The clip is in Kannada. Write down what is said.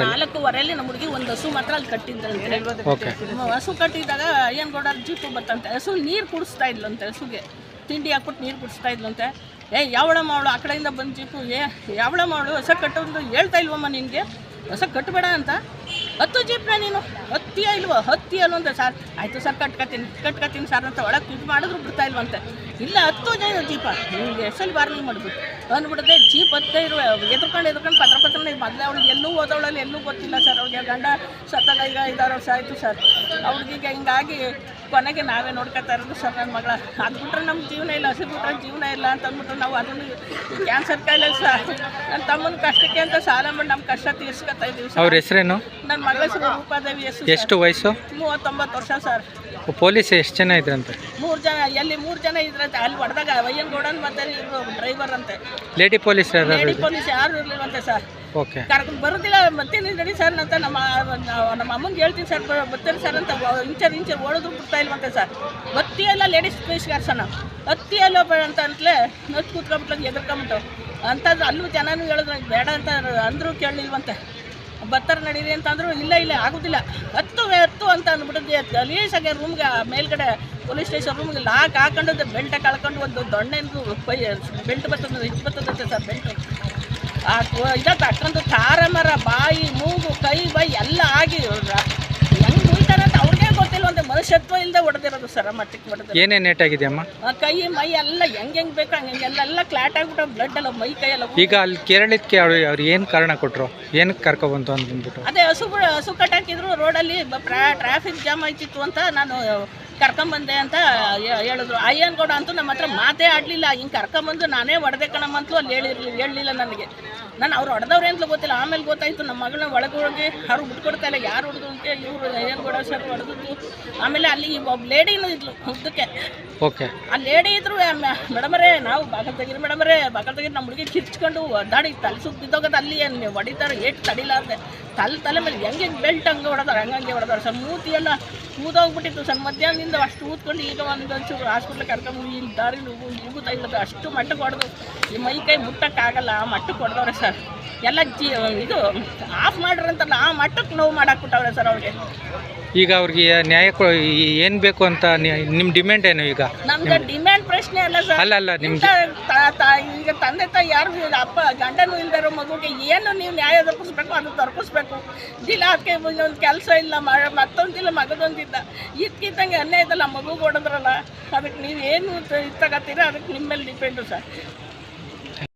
ನಾಲ್ಕೂವರೆಯಲ್ಲಿ ನಮ್ಮ ಹುಡುಗಿ ಒಂದು ಹಸು ಮಾತ್ರ ಅಲ್ಲಿ ಕಟ್ಟಿದ್ದಂತೆ ಓಕೆ. ಹಸು ಕಟ್ಟಿದಾಗ ಏನ್ ಗೌಡ ಜೀಪು ಬರ್ತಂತೆ ಹಸು ನೀರು ಕುಡಿಸ್ತಾ ಇದ್ಲಂತೆ ಹಸುಗೆ. ತಿಂಡಿ ಹಾಕ್ಬಿಟ್ಟು ನೀರು ಕುಡಿಸ್ತಾ ಇದ್ಲಂತೆ. ಏ ಯಾವಳ ಮಾವಳು ಆ ಕಡೆಯಿಂದ ಬಂದು ಜೀಪು. ಏ ಯಾವಳ ಮಾವಳು ಹೊಸ ಕಟ್ಟೋದು ಹೇಳ್ತಾ ಇಲ್ವಮ್ಮ ನಿನಗೆ? ಹೊಸ ಕಟ್ಟಬೇಡ ಅಂತ. ಹತ್ತು ಜೀಪ್ನ ನೀನು. ಹತ್ತಿಯ ಇಲ್ವೋ? ಹತ್ತಿ ಅಲ್ವಂತ ಸರ್. ಆಯಿತು ಸರ್, ಕಟ್ಕತ್ತೀನಿ. ಕಟ್ಕತ್ತೀನಿ ಸರ್ ಅಂತ ಒಳಗೆ ಇದು ಮಾಡಿದ್ರು ಬಿಡ್ತಾ ಇಲ್ವಂತೆ. ಇಲ್ಲ, ಹತ್ತು ಜನ ಜೀಪ. ನಿಮಗೆ ಎಷ್ಟಲ್ಲಿ ವಾರ್ನಿಂಗ್ ಮಾಡಿಬಿಟ್ಟು ಅಂದ್ಬಿಡದೆ ಜೀಪ್ ಹತ್ತೇ ಇರುವ. ಎದ್ಕೊಂಡು ಎದ್ಕೊಂಡು ಪತ್ರ ಪತ್ರ ಮೊದಲೇ ಅವ್ಳಿಗೆ ಎಲ್ಲೂ ಓದೋಳಲ್ಲಿ ಎಲ್ಲೂ ಗೊತ್ತಿಲ್ಲ ಸರ್. ಅವ್ಳಿಗೆ ಗಂಡ ಸತ್ತಾಗ ಈಗ ಐದಾರು ವರ್ಷ ಆಯಿತು ಸರ್. ಅವ್ಳಿಗೀಗ ಹಿಂಗಾಗಿ ಕೊನೆಗೆ ನಾವೇ ನೋಡ್ಕೊತಾ ಇರೋದು ಸರ್ ನನ್ನ ಮಗಳ. ಅದು ಬಿಟ್ರೆ ನಮ್ಮ ಜೀವನ ಇಲ್ಲ ಹಸಿ ಬಿಟ್ರೆ ಜೀವನ ಇಲ್ಲ ಅಂತ ಅಂದ್ಬಿಟ್ಟು ನಾವು ಅದನ್ನು ಕ್ಯಾನ್ಸರ್ ಕಾಯಿಲೆ ಸರ್ ನನ್ನ ತಮ್ಮನ ಕಷ್ಟಕ್ಕೆ ಅಂತ ಸಾಲ ಮಾಡಿ ನಮ್ಮ ಕಷ್ಟ ತೀರ್ಸ್ಕೊತಾ ಇದ್ದೀವಿ ಅವ್ರ ಸರ್ ಹೆಸರೇನು? ನನ್ನ ಮಗಳ ಹೆಸರು ರೂಪಾದೇವಿ ಹೆಸರು ಎಷ್ಟು ವಯಸ್ಸು? ಮೂವತ್ತೊಂಬತ್ತು ವರ್ಷ ಸರ್. ಪೊಲೀಸ್ ಎಷ್ಟು ಜನ ಇದ್ರಂತೆ? ಮೂರು ಜನ ಎಲ್ಲಿ ಮೂರು ಜನ ಇದ್ರಂತೆ ಅಲ್ಲಿ ಹೊಡೆದಾಗ ವಯ್ಯನ್ ಗೌಡನ್ ಮತ್ತೆ ಇವ್ರು ಡ್ರೈವರ್ ಅಂತೆ. ಲೇಡಿ ಪೊಲೀಸ್ ಲೇಡಿ ಯಾರು ಪೊಲೀಸ್ ಯಾರು ಇರ್ಲಿಲ್ವಂತೆ ಸರ್ ಓಕೆ ಕರ್ಕೊಂಡು ಬರೋದಿಲ್ಲ ಬರ್ತೀನಿ ನಡಿ ಸರ್ ಅಂತ ನಮ್ಮ ನಮ್ಮ ಅಮ್ಮಂಗೆ ಹೇಳ್ತೀನಿ ಸರ್ ಬರ್ತೀನಿ ಸರ್ ಅಂತ ಇಂಚರ್ ಇಂಚರ್ ಓಡೋದು ಬಿಡ್ತಾ ಇಲ್ವಂತೆ ಸರ್ ಬತ್ತಿ ಎಲ್ಲ ಲೇಡೀಸ್ ಪೇಸ್ಗಾರ್ಸನ ಹತ್ತಿ ಎಲ್ಲ ಬೇಡ ಅಂತ ಅಂತಲೇ ನತ್ತು ಕೂತ್ಕೊಂಡ್ಬಿಟ್ಟು ಎದುರ್ಕೊಂಬಿಟ್ಟು ಅಂಥದ್ದು ಅಲ್ಲೂ ಜನನೂ ಹೇಳಿದ್ರೆ ಬೇಡ ಅಂತ ಅಂದರೂ ಕೇಳಲಿಲ್ವಂತೆ. ಬತ್ತರ ನಡೀರಿ ಅಂತಂದ್ರು ಇಲ್ಲ ಇಲ್ಲ, ಆಗೋದಿಲ್ಲ. ಹತ್ತು ಹತ್ತು ಅಂತ ಅಂದ್ಬಿಟ್ಟಿದ್ದೆ. ಗಲೀಸಾಗೆ ರೂಮ್ಗೆ ಮೇಲ್ಗಡೆ ಪೊಲೀಸ್ ಸ್ಟೇಷನ್ ರೂಮ್ಗೆ ಲಾಕ್ ಹಾಕೊಂಡು ಬೆಲ್ಟ್ ಕಳ್ಕೊಂಡು ಒಂದು ದೊಣ್ಣೆಂದು ಬೆಲ್ಟ್ ಬರ್ತದೆ, ಇದು ಬರ್ತದಂತೆ ಸರ್ ಬೆಲ್ಟ್ ಆ ಇದ ತಕ್ಕಂದು ಕಾರ ಮರ ಬಾಯಿ, ಮೂಗು, ಕೈ, ಬೈ ಎಲ್ಲ ಆಗಿ ಹೆಂಗೆ ಮುಯ್ತಾರೆ ಅಂತ ಅವ್ರಿಗೆ ಗೊತ್ತಿಲ್ಲ ಒಂದು ಮನುಷ್ಯತ್ವ ಇಲ್ಲದೆ ಹೊಡೆದಿರೋದು ಸರ್ ನೆಟ್ ಆಗಿದೆ ಅಮ್ಮ ಏನೇನು ಆ ಕೈ ಮೈ ಎಲ್ಲ ಹೆಂಗ್ ಹೆಂಗ್ ಬೇಕು ಹಂಗೆ ಎಲ್ಲ ಕ್ಲಾಟ್ ಆಗ್ಬಿಟ್ಟು ಬ್ಲಡ್ ಎಲ್ಲ ಮೈ ಕೈ ಎಲ್ಲ ಈಗ ಅಲ್ಲಿ ಕೇರಳಕ್ಕೆ ಅವ್ರು ಅವ್ರು ಏನು ಕಾರಣ ಕೊಟ್ಟರು ಏನಕ್ಕೆ ಕರ್ಕೊಬಂತು ಅಂದ್ಬಿಟ್ಟು? ಅದೇ ಹಸು ಹಸು ಕಟ್ಟಾಕಿದ್ರು ರೋಡಲ್ಲಿ ಟ್ರಾಫಿಕ್ ಜಾಮ್ ಆಯ್ತಿತ್ತು ಅಂತ ನಾನು ಕರ್ಕೊಂಬಂದೆ ಅಂತ ಹೇ- ಹೇಳಿದ್ರು. ಅಯ್ಯನ್ ಗೌಡ ಅಂತೂ ನಮ್ಮ ಹತ್ರ ಮಾತೇ ಆಡಲಿಲ್ಲ. ಹಿಂಗೆ ಕರ್ಕೊಂಬಂದು ನಾನೇ ಹೊಡೆದೆ ಕಣಮ್ಮ ಅಂತೂ ಅಲ್ಲಿ ಹೇಳಿರ್ಲಿ ಹೇಳಲಿಲ್ಲ ನನಗೆ. ನಾನು ಅವ್ರು ಹೊಡೆದವ್ರೆ ಅಂತ ಗೊತ್ತಿಲ್ಲ. ಆಮೇಲೆ ಗೊತ್ತಾಯಿತು ನಮ್ಮ ಮಗಳನ್ನ ಒಳಗೆ ಹೋಗಿ ಅವ್ರು ಬಿಟ್ಕೊಡ್ತಾ ಇಲ್ಲ. ಯಾರು ಹೊಡೆದು ಅಂತ ಇವರು ಗೌಡ ಸರ್ ಹೊಡೆದಿದ್ದು. ಆಮೇಲೆ ಅಲ್ಲಿ ಒಬ್ಬ ಲೇಡಿನೂ ಇದ್ಲು ಉದ್ದಕ್ಕೆ. ಓಕೆ. ಆ ಲೇಡಿ ಇದ್ರು ಮೇಡಮರೇ ನಾವು ಬಾಗಲ್ ತೆಗೀರಿ ಮೇಡಮರೇ ಬಾಗಲ್ ತೆಗೀರಿ ನಮ್ಮ ಹುಡುಗಿ ಕಿರ್ಚ್ಕೊಂಡು ಒದ್ದಾಡಿ ತಲೆ ಸುತ್ತ ಬಿದ್ದೋಗದ ಅಲ್ಲಿ ಏನು ಹೊಡಿತಾರೆ ಏಟ್ ತಡಿಲಾರ್ದೆ. ತಲೆ ತಲೆ ಮೇಲೆ ಹೆಂಗೆ ಬೆಲ್ಟ್ ಹಂಗೆ ಹೊಡೆದಾರೆ ಹಂಗಂಗೆ ಹೊಡೆದಾರೆ. ಸರ್ ಮೂತಿ ಎಲ್ಲ ಊದೋಗ್ಬಿಟ್ಟಿತ್ತು. ಸರ್ ಮಧ್ಯಾಹ್ನದಿಂದ ಅಷ್ಟು ಊದ್ಕೊಂಡು ಈಗ ಒಂದು ಒಂಚೂರು ಹಾಸ್ಪಿಟ್ಲಿಗೆ ಕರ್ಕೊಂಡು ಇಲ್ಲಿ ದಾರಿ ಉಗುತ್ತಾ ಇಲ್ಲದ ಅಷ್ಟು ಮಟ್ಟಕ್ಕೆ ಹೊಡೆದು. ಈ ಮೈ ಕೈ ಮುಟ್ಟಕ್ಕಾಗಲ್ಲ ಆ ಮಟ್ಟಕ್ಕೆ ಹೊಡೆದವ್ರೆ ಸರ್. ಎಲ್ಲ ಜಿ ಇದು ಆಫ್ ಮಾಡ್ರಂತಲ್ಲ ಆ ಮಟ್ಟಕ್ಕೆ ನೋವು ಮಾಡಾಕ್ಬಿಟ್ಟವ್ರೆ ಸರ್ ಅವ್ರಿಗೆ. ಈಗ ಅವ್ರಿಗೆ ನ್ಯಾಯ ಏನು ಬೇಕು ಅಂತ ನಿಮ್ಮ ಡಿಮ್ಯಾಂಡ್ ಏನು ಈಗ? ನಮ್ಗೆ ಡಿಮ್ಯಾಂಡ್ ಪ್ರಶ್ನೆ ಅಲ್ಲ ಸರ್. ಅಲ್ಲ ಅಲ್ಲ ನಿಮ್ಗೆ ಇಂಥ ತ- ತ- ಈಗ ತಂದೆ ತಾಯಿ ಯಾರು ಇಲ್ಲ ಅಪ್ಪ ಗಂಡನೂ ಇಲ್ದಿರೋ ಮಗುಗೆ ಏನು ನೀವು ನ್ಯಾಯ ದೊರಕಿಸ್ಬೇಕು ಅದು ದೊರಕಿಸ್ಬೇಕು ಇಲ್ಲ ಅದಕ್ಕೆ ಒಂದು ಕೆಲಸ ಇಲ್ಲ ಮ- ಮತ್ತೊಂದಿಲ್ಲ ಮಗದೊಂದಿದ್ದ. ಇದ್ಕಿದ್ದಂಗೆ ಅನ್ಯಾಯ ಇದಲ್ಲ ಮಗು ಹೊಡೆದ್ರಲ್ಲ. ಅದಕ್ಕೆ ನೀವು ಏನು ತಗೋತೀರ ಅದಕ್ಕೆ ನಿಮ್ಮ ಮೇಲೆ ಡಿಪೆಂಡು ಸರ್.